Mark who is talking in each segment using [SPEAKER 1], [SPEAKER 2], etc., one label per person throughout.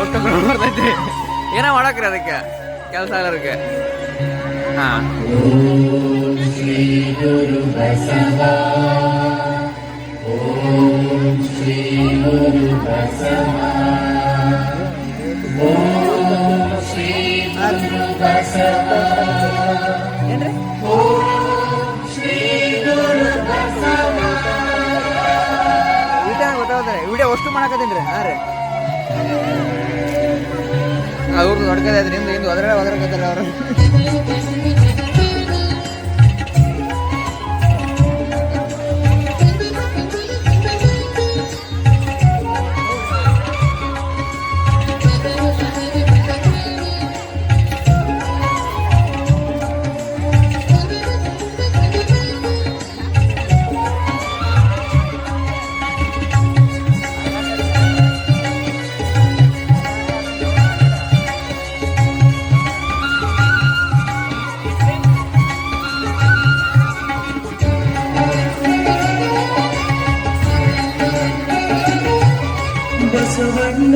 [SPEAKER 1] ಒಟ್ಟು ಬರ್ತೈತಿ ಏನೋ ಮಾಡಕ್ರಿ ಅದಕ್ಕೆ? ಕೆಲಸ ಆಗೋದಕ್ಕೆ. ಹಾ. ಏನ್ರಿ? ವಿಡಿಯೋ ಅಷ್ಟು ಮಾಡಕತ್ತೀನಿ ಹಾ ರೀ. ಅವ್ರದ್ದು ಹೊಡ್ಕದ ನಿಮ್ದು ಹಿಂದೆ ಒದರ ಒದರಕತ್ತಾರ ಅವರು.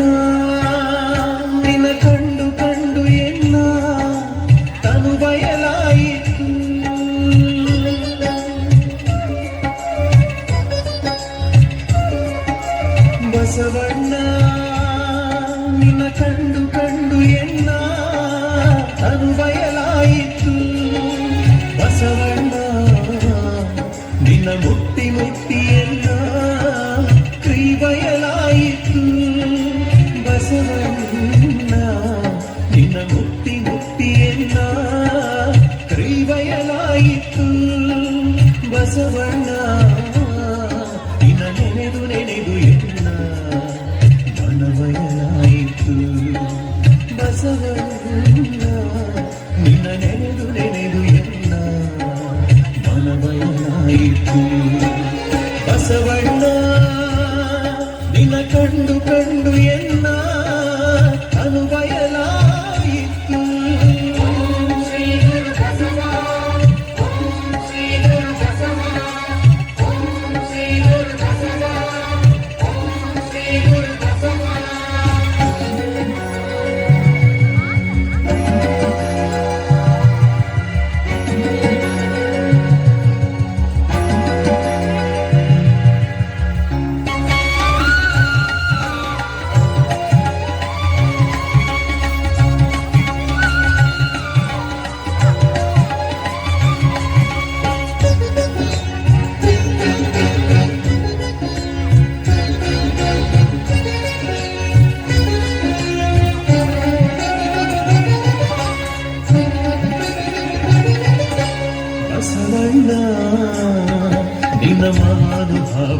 [SPEAKER 2] ಬಸವಣ್ಣ ನಿನ ಕಂಡು ಬಯಲಾಯಿತು. ಬಸವಣ್ಣ ಕಂಡು ಬಯಲಾಯಿತು. ಬಸವಣ್ಣ ಮುಟ್ಟಿ ಮುಟ್ಟಿ ಎಲ್ಲ ಬಸವಣ್ಣ ನಿನ್ನ